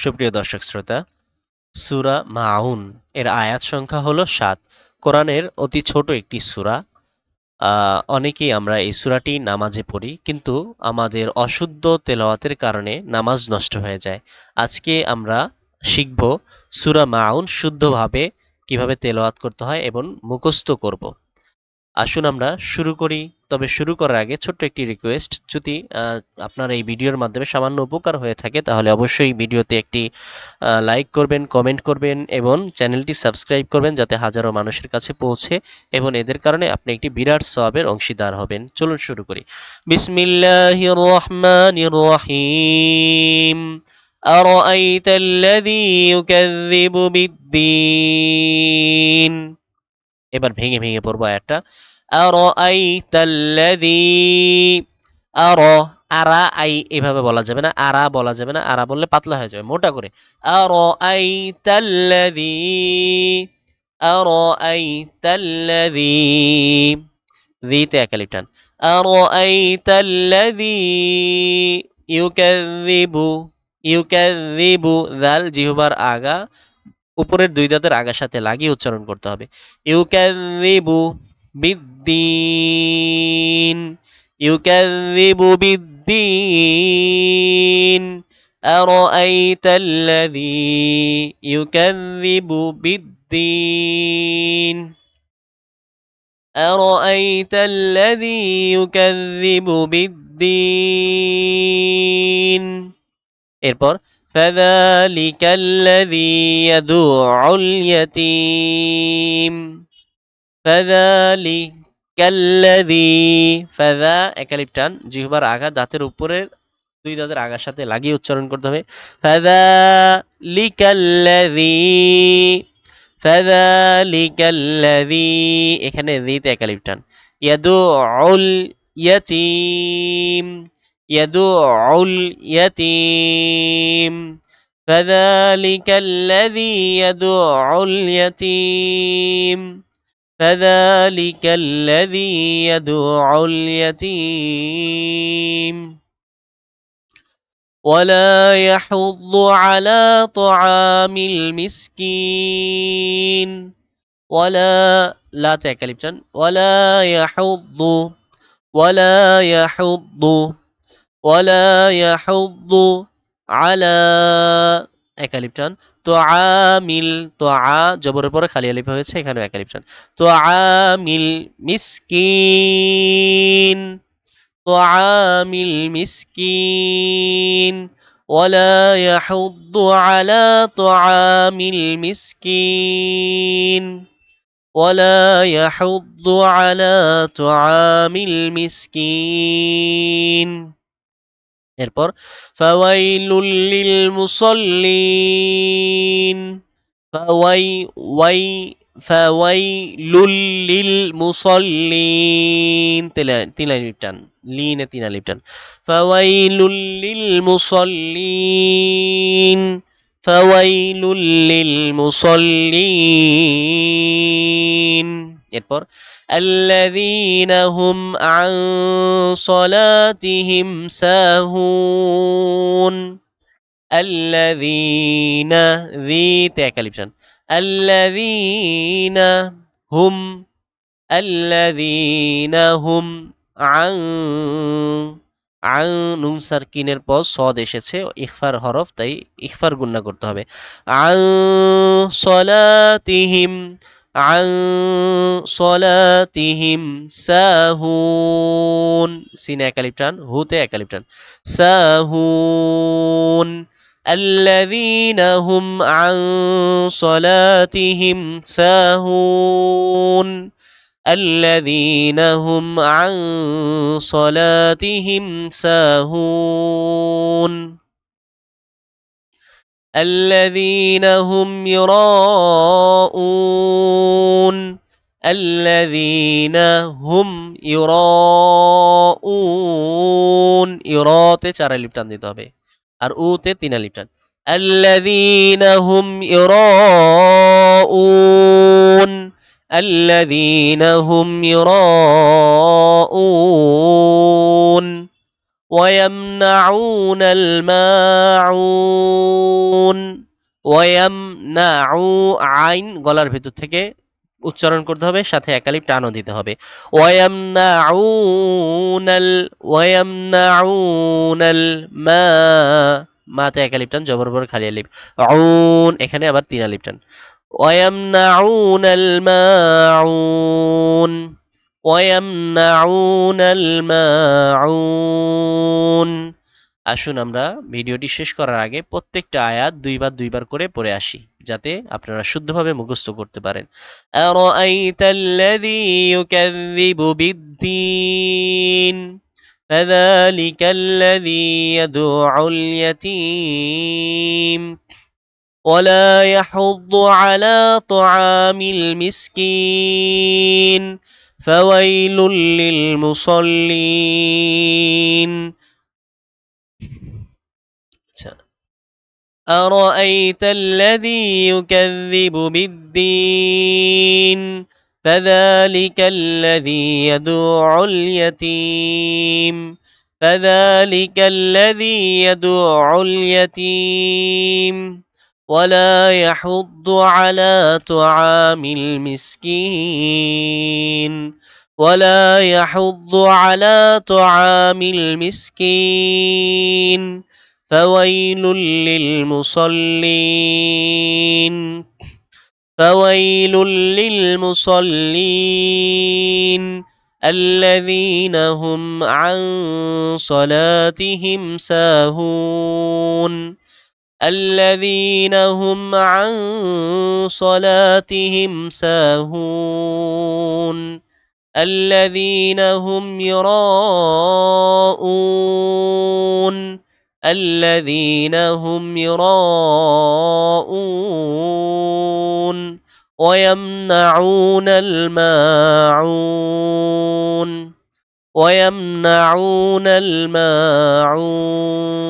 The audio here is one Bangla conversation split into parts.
সুপ্রিয় দর্শক শ্রোতা, সুরা মাউন এর আয়াত সংখ্যা হলো সাত। কোরআনের অতি ছোট একটি সুরা। অনেকেই আমরা এই সুরাটি নামাজে পড়ি, কিন্তু আমাদের অশুদ্ধ তেলাওয়াতের কারণে নামাজ নষ্ট হয়ে যায়। আজকে আমরা শিখব সুরা মাউন শুদ্ধভাবে কীভাবে তেলাওয়াত করতে হয় এবং মুখস্থ করব। আসুন আমরা শুরু করি তবে শুরু করার আগে ছোট্ট একটি রিকোয়েস্ট যদি আহ, আপনার এই ভিডিওর মাধ্যমে সামান্য উপকার হয়ে থাকে তাহলে অবশ্যই ভিডিওতে একটি লাইক করবেন কমেন্ট করবেন এবং চ্যানেলটি সাবস্ক্রাইব করবেন যাতে হাজারো মানুষের কাছে পৌঁছে এবং এদের কারণে আপনি একটি বিরাট সওয়াবের অংশীদার হবেন চলুন শুরু করি বিসমিল্লাহির রহমানির রহিম أرأيت الذي يكذب بالدين এবার ভেঙে ভেঙে পড়বো আয়াতটা أرأيت الذي আর, আরা, আই, এভাবে বলা যাবে না। আরা বলা যাবে না। আরা বললে পাতলা হয়ে যাবে, মোটা করে। আর আই আর আই আর আই জিহবার আগা, উপরের দুই দাঁতের আগার সাথে লাগিয়ে উচ্চারণ করতে হবে। ইউকাযিবু বিদ্দিন يكذب بالدين أرأيت الذي يكذب بالدين أرأيت الذي يكذب بالدين এরপর فذلك الذي يدع اليتيم فذلك কাল্লাযী ফাযা একালিপ টান জিহ্বার আগা দাঁতের উপরের দুই দাঁতের আগার সাথে লাগিয়ে উচ্চারণ করতে হবে ফাযালিকাল্লাযী ফাযালিকাল্লাযী এখানে যিতে একালিপ টান ইয়াদুউল ইয়াতীম ইয়াদুউল ইয়াতীম ফাযালিকাল্লাযী ইয়াদুউল ইয়াতীম فذلك الذي يدعو اليتيم. ولا يحض على طعام المسكين. ولا لا تكلمتن ولا يحض ولا يحض ولا يحض على একালিপটান তো আমিল তো আ জবরের পরে খালি আলিফ হয়েছে এখানেও একালিপটান তো আমিল মিসকিন তো আমিল মিসকিন ولا يحض على طعام المسكين ولا يحض على طعام المسكين এরপর, ফাওয়াইলুল লিল মুসাল্লিন ফাওয়াই, ওয়াই, ফাওয়াইলুল লিল মুসাল্লিন তিন আলিফ টান লিনে তিন আলিফ টান ফাওয়াইলুল লিল মুসাল্লিন ফাওয়াইলুল লিল মুসাল্লিন এরপর আল্লাযীনাহুম আন সলাতিহিম সাহুন। আল্লাযীনা আল্লাযীনা হুম আন নুন পর সদ এসেছে, ইখফার হরফ, তাই ইখফার গুন্না করতে হবে। আং সলাতিহিম عن صلاتهم ساهون سين একালিপটান হুতে একালিপটান ساهون الذين هم عن صلاتهم ساهون الذين هم عن صلاتهم ساهون الذين هم يراءون الذين هم يراءون ইরাতে চার আলিফ টান দিতে হবে আর উতে তিন আলিফ টান الذين هم يراءون الذين هم يراءون ويمنعون الماعون ওয়াম না আইন গলার ভেতর থেকে উচ্চারণ করতে হবে সাথে একালিপ টানও দিতে হবে ওয়াম না ওয়াম না মা মাতে একালিপ টান জবর বর খালি আলিপ আউন এখানে আবার তিন আলিপ টান ويمنعون الماعون ويمنعون الماعون আসুন আমরা ভিডিওটি শেষ করার আগে প্রত্যেকটা আয়াত দুইবার দুইবার করে পড়ে আসি যাতে আপনারা শুদ্ধভাবে মুখস্থ করতে পারেন أرأيت الذي يكذب بالدين فذلك الذي يدع اليتيم ولا يحض على طعام المسكين فويل للمصلين. أرأيت الذي يكذب بالدين؟ فذلك الذي يدع اليتيم. فذلك الذي يدع اليتيم. ولا يحض على طعام المسكين. ولا يحض على طعام المسكين. فويل للمصلين. فويل للمصلين. الذين هم عن صلاتهم ساهون. الذين هم عن صلاتهم ساهون. الذين هم يراءون. الذين هم يراءون. ويمنعون الماعون. ويمنعون الماعون.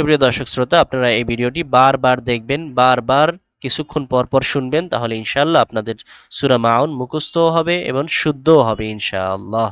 সুপ্রিয় দর্শক শ্রোতা, আপনারা এই ভিডিওটি বারবার দেখবেন, বারবার কিছুক্ষণ পর পর শুনবেন, তাহলে ইনশাল্লাহ আপনাদের সূরা মাউন মুখস্থও হবে এবং শুদ্ধও হবে ইনশাআল্লাহ।